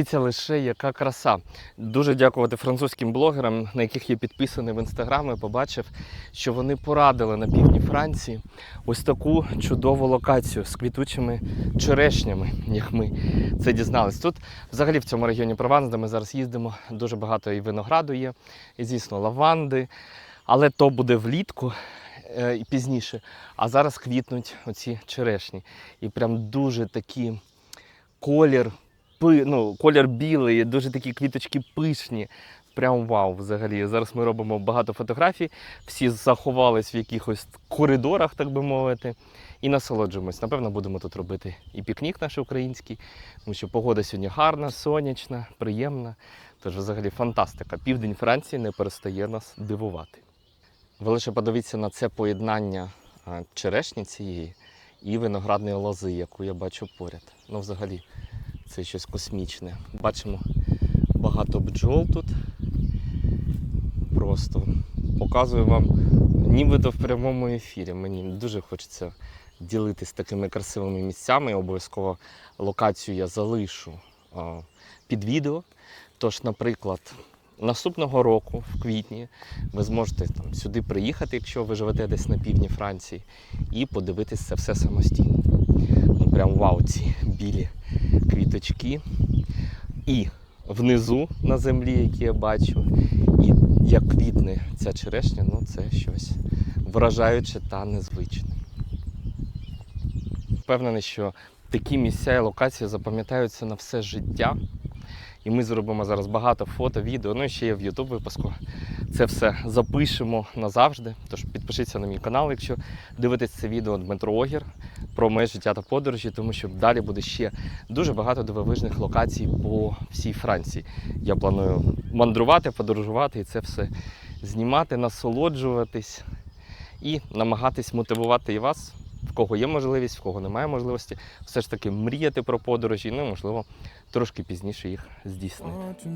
Дивіться лише яка краса. Дуже дякувати французьким блогерам, на яких я підписаний в інстаграм, і побачив, що вони порадили на півдні Франції ось таку чудову локацію з квітучими черешнями, як ми це дізнались. Тут, взагалі, в цьому регіоні Прованс, де ми зараз їздимо, дуже багато і винограду є, і звісно, лаванди. Але то буде влітку е, і пізніше. А зараз квітнуть оці черешні. І прям дуже такі колір, ну, колір білий, дуже такі квіточки пишні. Прям вау, взагалі. Зараз ми робимо багато фотографій, всі заховались в якихось коридорах, так би мовити, і насолоджуємось. Напевно, будемо тут робити і пікнік наш український, тому що погода сьогодні гарна, сонячна, приємна. Тож, взагалі, фантастика. Південь Франції не перестає нас дивувати. Ви лише подивіться на це поєднання черешні цієї і виноградної лози, яку я бачу поряд. Ну, взагалі, це щось космічне. Бачимо багато бджол тут. Просто показую вам нібито в прямому ефірі. Мені дуже хочеться ділитись такими красивими місцями. Обов'язково локацію я залишу під відео. Тож, наприклад, наступного року, в квітні, ви зможете там, сюди приїхати, якщо ви живете десь на півдні Франції, і подивитись це все самостійно. Ну, прям вау, ці білі квіточки. І внизу на землі, які я бачу, і як квітне ця черешня, ну це щось вражаюче та незвичне. Впевнений, що такі місця і локації запам'ятаються на все життя. І ми зробимо зараз багато фото, відео, ну і ще є в YouTube випуску. Це все запишемо назавжди. Тож підпишіться на мій канал, якщо дивитесь це відео Дмитро Огір про моє життя та подорожі, тому що далі буде ще дуже багато дивовижних локацій по всій Франції. Я планую мандрувати, подорожувати і це все знімати, насолоджуватись і намагатись мотивувати і вас, в кого є можливість, в кого немає можливості, все ж таки мріяти про подорожі, ну і можливо трошки пізніше їх здійснити.